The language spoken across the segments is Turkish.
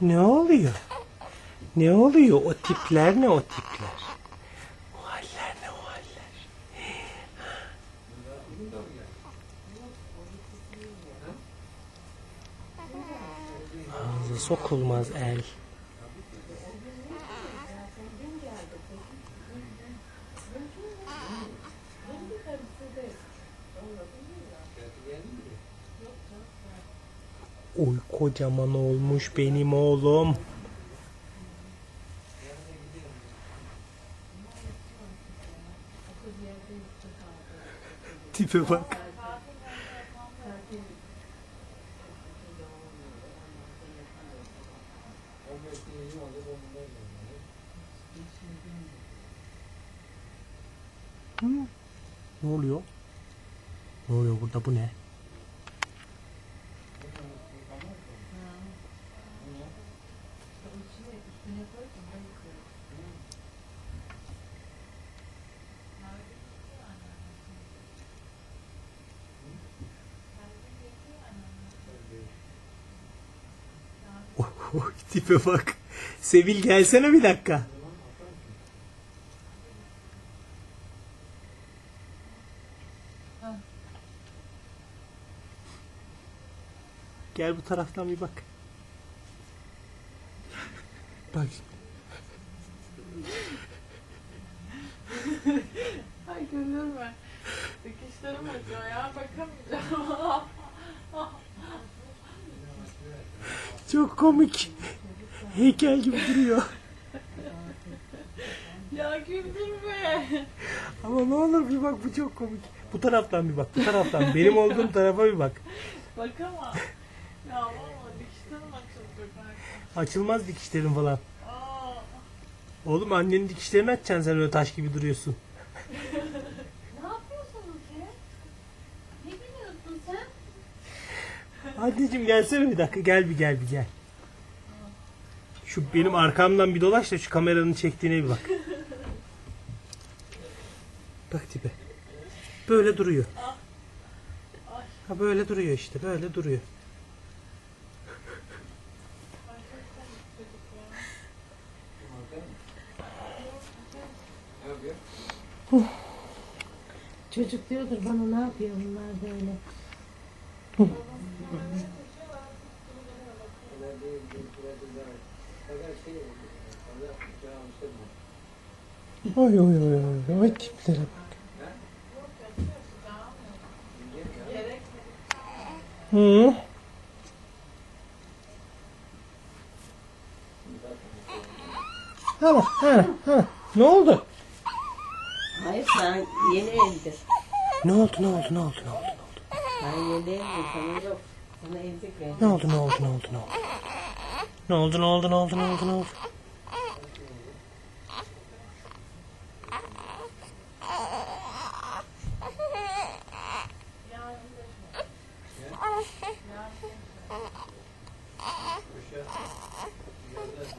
Ne oluyor? Ne oluyor? O tipler ne o tipler? O ne o haller? Ağzı sokulmaz el. Oy kocaman olmuş benim oğlum. Tipe bak. Ne oluyor? Ne oluyor burada bu ne? Oh, tipe bak. Sevil gelsene bir dakika. Gel bu taraftan bir bak. Bak. Ay gülürme. Dikişlerim acıyor ya bakamayacağım. Çok komik. Heykel gibi duruyor. ya güldürme. Ama ne olur bir bak bu çok komik. Bu taraftan bir bak. Bu taraftan. Benim olduğum tarafa bir bak. Bakamam. Ya valla dikişlerim açılacak. Açılmaz dikişlerin falan. Aa, Oğlum annenin dikişlerini açacaksın sen öyle taş gibi duruyorsun. Ne yapıyorsunuz ya? Ne gülüyorsun sen? Anneciğim gelsene bir dakika. Gel bir gel bir gel. Şu benim arkamdan bir dolaş da şu kameranın çektiğine bir bak. Bak tipe. Böyle duruyor. Ha böyle duruyor işte. Böyle duruyor. Çocuk diyordur bana ne yapıyor bunlar böyle. Oy oy oy oy. Oy tiplere bak. Hı. Ha, ha, ha. Ne oldu? Hayır sen yeni evlidir. Ne oldu ne oldu ne oldu ne oldu? Ben yeni evliyim sana yok. Sana evlilik ver. Ne oldu ne oldu ne oldu ne oldu? Ne oldu ne oldu ne oldu ne oldu ne oldu?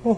Oh.